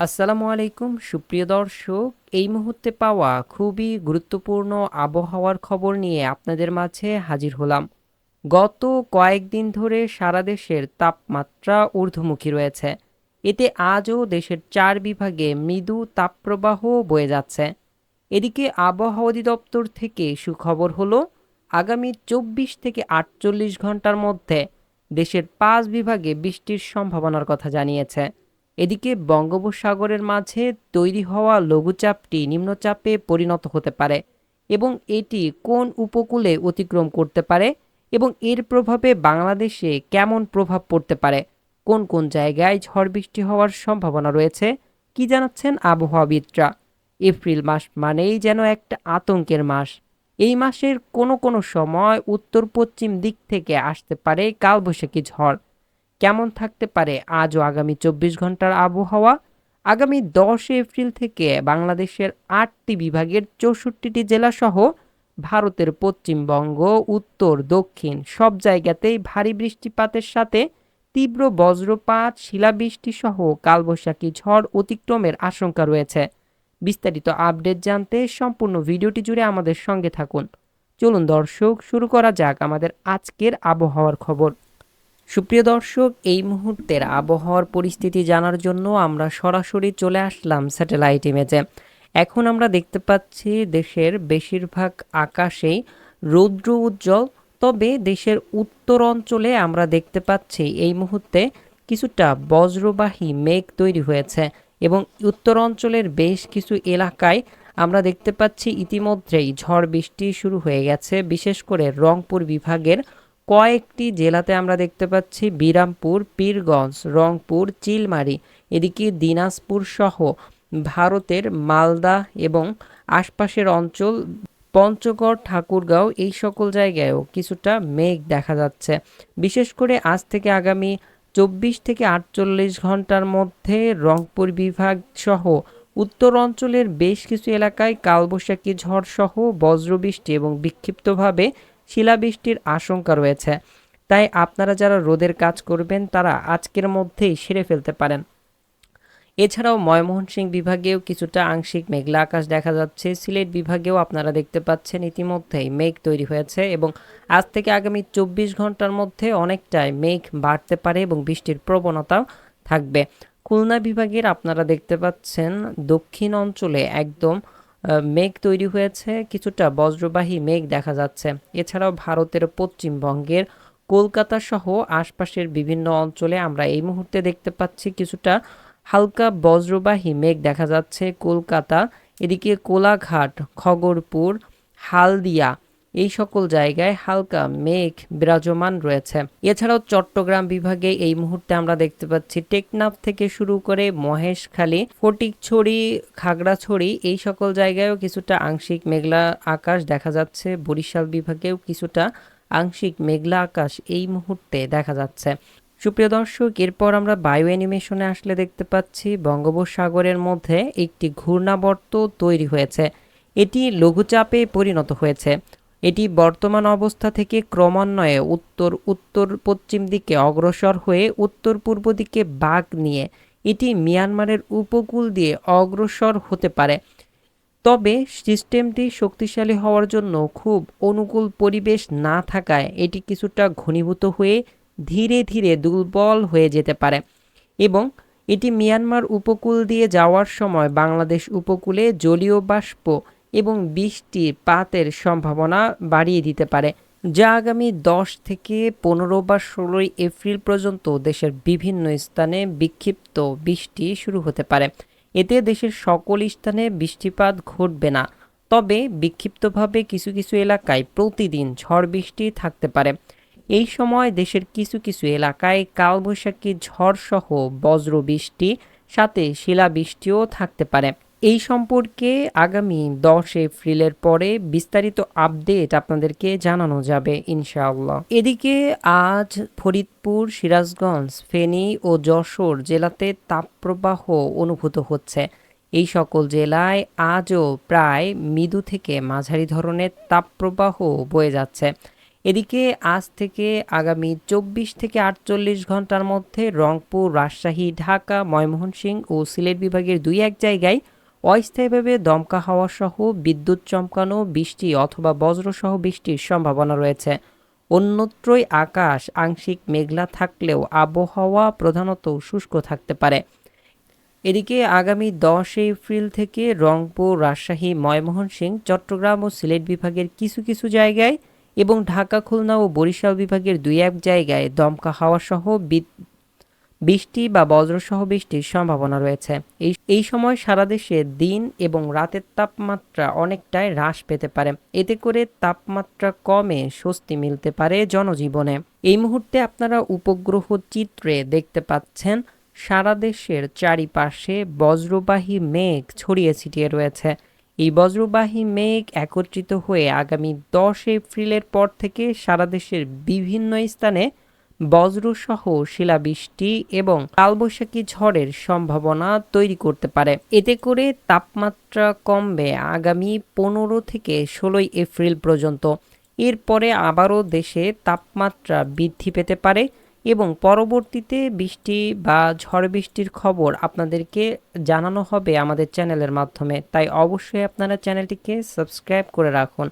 আসসালামু আলাইকুম, সুপ্রিয় দর্শক। এই মুহূর্তে পাওয়া খুবই গুরুত্বপূর্ণ আবহাওয়ার খবর নিয়ে আপনাদের মাঝে হাজির হলাম। গত কয়েকদিন ধরে সারা দেশের তাপমাত্রা ঊর্ধ্বমুখী রয়েছে। এতে আজও দেশের চার বিভাগে মৃদু তাপপ্রবাহ বয়ে যাচ্ছে। এদিকে আবহাওয়া অধিদপ্তর থেকে সুখবর হলো, আগামী চব্বিশ থেকে আটচল্লিশ ঘণ্টার মধ্যে দেশের পাঁচ বিভাগে বৃষ্টির সম্ভাবনার কথা জানিয়েছে। এদিকে বঙ্গোপসাগরের মাঝে তৈরি হওয়া লঘুচাপটি নিম্নচাপে পরিণত হতে পারে এবং এটি কোন উপকূলে অতিক্রম করতে পারে এবং এর প্রভাবে বাংলাদেশে কেমন প্রভাব পড়তে পারে? কোন কোন জায়গায় ঝড় বৃষ্টি হওয়ার সম্ভাবনা রয়েছে? কি জানাচ্ছেন আবহাওয়াবিদরা? এপ্রিল মাস মানেই যেন একটা আতঙ্কের মাস। এই মাসের কোনো কোনো সময় উত্তর পশ্চিম দিক থেকে আসতে পারে কালবৈশাখী ঝড়। কেমন থাকতে পারে আজ ও আগামী চব্বিশ ঘণ্টার আবহাওয়া? আগামী দশ এপ্রিল থেকে বাংলাদেশের আটটি বিভাগের চৌষট্টিটি জেলাসহ ভারতের পশ্চিমবঙ্গ, উত্তর, দক্ষিণ সব জায়গাতেই ভারী বৃষ্টিপাতের সাথে তীব্র বজ্রপাত শিলাবৃষ্টি সহ কালবৈশাখী ঝড় অতিক্রমের আশঙ্কা রয়েছে। বিস্তারিত আপডেট জানতে সম্পূর্ণ ভিডিওটি জুড়ে আমাদের সঙ্গে থাকুন। চলুন দর্শক, শুরু করা যাক আমাদের আজকের আবহাওয়ার খবর। সুপ্রিয় দর্শক, এই মুহূর্তের আবহাওয়ার পরিস্থিতি জানার জন্য আমরা সরাসরি চলে আসলাম স্যাটেলাইট ইমেজে। এখন আমরা দেখতে পাচ্ছি দেশের বেশিরভাগ আকাশেই রৌদ্র উজ্জ্বল, তবে দেশের উত্তর অঞ্চলে আমরা দেখতে পাচ্ছি এই মুহূর্তে কিছুটা বজ্রবাহী মেঘ তৈরি হয়েছে এবং উত্তর অঞ্চলের বেশ কিছু এলাকায় আমরা দেখতে পাচ্ছি ইতিমধ্যেই ঝড় বৃষ্টি শুরু হয়ে গেছে, বিশেষ করে রংপুর বিভাগের কয়েকটি জেলাতে আমরা দেখতে পাচ্ছি বিরামপুর, পীরগঞ্জ, রংপুর, চিলমারি, এদিকে দিনাজপুর সহ ভারতের মালদা এবং আশপাশের অঞ্চল পঞ্চগড়, ঠাকুরগাঁও এই সকল জায়গায়ও কিছুটা মেঘ দেখা যাচ্ছে। বিশেষ করে আজ থেকে আগামী চব্বিশ থেকে আটচল্লিশ ঘণ্টার মধ্যে রংপুর বিভাগ সহ উত্তর অঞ্চলের বেশ কিছু এলাকায় কালবৈশাখী ঝড় সহ বজ্রবৃষ্টি এবং বিক্ষিপ্তভাবে শিলাবৃষ্টির আশঙ্কা রয়েছে। তাই আপনারা যারা রোদের কাজ করবেন, তারা আজকের মধ্যেই সেরে ফেলতে পারেন। এছাড়াও ময়মনসিংহ বিভাগেও কিছুটা আংশিক মেঘলা আকাশ দেখা যাচ্ছে। সিলেট বিভাগেও আপনারা দেখতে পাচ্ছেন ইতিমধ্যেই মেঘ তৈরি হয়েছে এবং আজ থেকে আগামী চব্বিশ ঘণ্টার মধ্যে অনেকটাই মেঘ বাড়তে পারে এবং বৃষ্টির প্রবণতাও থাকবে। খুলনা বিভাগের আপনারা দেখতে পাচ্ছেন দক্ষিণ অঞ্চলে একদম মেঘ তৈরি হয়েছে, কিছুটা বজ্রবাহী মেঘ দেখা যাচ্ছে। এছাড়াও ভারতের পশ্চিমবঙ্গের কলকাতা সহ আশপাশের বিভিন্ন অঞ্চলে আমরা এই মুহূর্তে দেখতে পাচ্ছি কিছুটা হালকা বজ্রবাহী মেঘ দেখা যাচ্ছে। কলকাতা, এদিকে কোলাঘাট, খগরপুর, হালদিয়া এই সকল জায়গায় হালকা মেঘ বিরাজমান রয়েছে। এছাড়াও চট্টগ্রাম বিভাগে এই মুহূর্তে আমরা দেখতে পাচ্ছি টেকনাফ থেকে শুরু করে মহেশখালী, ফটিকছড়ি, খাগড়াছড়ি এই সকল জায়গায়ও কিছুটা আংশিক মেঘলা আকাশ দেখা যাচ্ছে। বরিশাল বিভাগেও কিছুটা আংশিক মেঘলা আকাশ এই মুহূর্তে দেখা যাচ্ছে। সুপ্রিয় দর্শক, এরপর আমরা বায়ু অ্যানিমেশনে আসলে দেখতে পাচ্ছি বঙ্গোপসাগরের মধ্যে একটি ঘূর্ণাবর্ত তৈরি হয়েছে। এটি লঘুচাপে পরিণত হয়েছে। এটি বর্তমান অবস্থা থেকে ক্রমান্বয়ে উত্তর উত্তর পশ্চিম দিকে অগ্রসর হয়ে উত্তর পূর্ব দিকে বাঘ নিয়ে এটি মিয়ানমারের উপকূল দিয়ে অগ্রসর হতে পারে। তবে সিস্টেমটি শক্তিশালী হওয়ার জন্য খুব অনুকূল পরিবেশ না থাকায় এটি কিছুটা ঘনীভূত হয়ে ধীরে ধীরে দুর্বল হয়ে যেতে পারে এবং এটি মিয়ানমার উপকূল দিয়ে যাওয়ার সময় বাংলাদেশ উপকূলে জলীয় বাষ্প এবং বৃষ্টি পাতের সম্ভাবনা বাড়িয়ে দিতে পারে, যা আগামী দশ থেকে পনেরো বা ষোলোই এপ্রিল পর্যন্ত দেশের বিভিন্ন স্থানে বিক্ষিপ্ত বৃষ্টি শুরু হতে পারে। এতে দেশের সকল স্থানে বৃষ্টিপাত ঘটবে না। তবে বিক্ষিপ্তভাবে কিছু কিছু এলাকায় প্রতিদিন ঝড় বৃষ্টি থাকতে পারে। এই সময় দেশের কিছু কিছু এলাকায় কালবৈশাখী ঝড়সহ বজ্র বজ্রবৃষ্টি, সাথে শিলাবৃষ্টিও থাকতে পারে। এই সম্পর্কে আগামী দশ এপ্রিলের পরে বিস্তারিত আপডেট আপনাদেরকে জানানো যাবে, ইনশাআল্লাহ। এদিকে আজ ফরিদপুর, সিরাজগঞ্জ, ফেনী ও যশোর জেলাতে তাপপ্রবাহ অনুভূত হচ্ছে। এই সকল জেলায় আজও প্রায় মৃদু থেকে মাঝারি ধরনের তাপপ্রবাহ বয়ে যাচ্ছে। এদিকে আজ থেকে আগামী চব্বিশ থেকে আটচল্লিশ ঘণ্টার মধ্যে রংপুর, রাজশাহী, ঢাকা, ময়মনসিংহ ও সিলেট বিভাগের দুই এক জায়গায় অস্থায়ীভাবে দমকা হাওয়া সহ বিদ্যুৎ চমকানো, বৃষ্টি অথবা বজ্রসহ বৃষ্টির সম্ভাবনা রয়েছে। অন্যত্রই আকাশ আংশিক মেঘলা থাকলেও আবহাওয়া প্রধানত শুষ্ক থাকতে পারে। এদিকে আগামী দশ এপ্রিল থেকে রংপুর, রাজশাহী, ময়মনসিংহ, চট্টগ্রাম ও সিলেট বিভাগের কিছু কিছু জায়গায় এবং ঢাকা, খুলনা ও বরিশাল বিভাগের দুই এক জায়গায় দমকা হাওয়া সহ বিদ- বৃষ্টি বা বজ্রসহ বৃষ্টির সম্ভাবনা রয়েছে। এই এই সময় সারা দেশে দিন এবং রাতের তাপমাত্রা অনেকটাই হ্রাস পেতে পারে। এতে করে তাপমাত্রা কমে স্বস্তি মিলতে পারে জনজীবনে। এই মুহূর্তে আপনারা উপগ্রহ চিত্রে দেখতে পাচ্ছেন, সারা দেশের চারিপাশে বজ্রবাহী মেঘ ছড়িয়ে ছিটিয়ে রয়েছে। এই বজ্রবাহী মেঘ একত্রিত হয়ে আগামী দশ এপ্রিলের পর থেকে সারা দেশের বিভিন্ন স্থানে বজ্রসহ শিলাবৃষ্টি এবং কালবৈশাখী ঝড়ের সম্ভাবনা তৈরি করতে পারে। এতে করে তাপমাত্রা কমবে আগামী পনেরো থেকে ষোলোই এপ্রিল পর্যন্ত। এরপরে আবারও দেশে তাপমাত্রা বৃদ্ধি পেতে পারে এবং পরবর্তীতে বৃষ্টি বা ঝড় বৃষ্টির খবর আপনাদেরকে জানানো হবে আমাদের চ্যানেলের মাধ্যমে। তাই অবশ্যই আপনারা চ্যানেলটিকে সাবস্ক্রাইব করে রাখুন।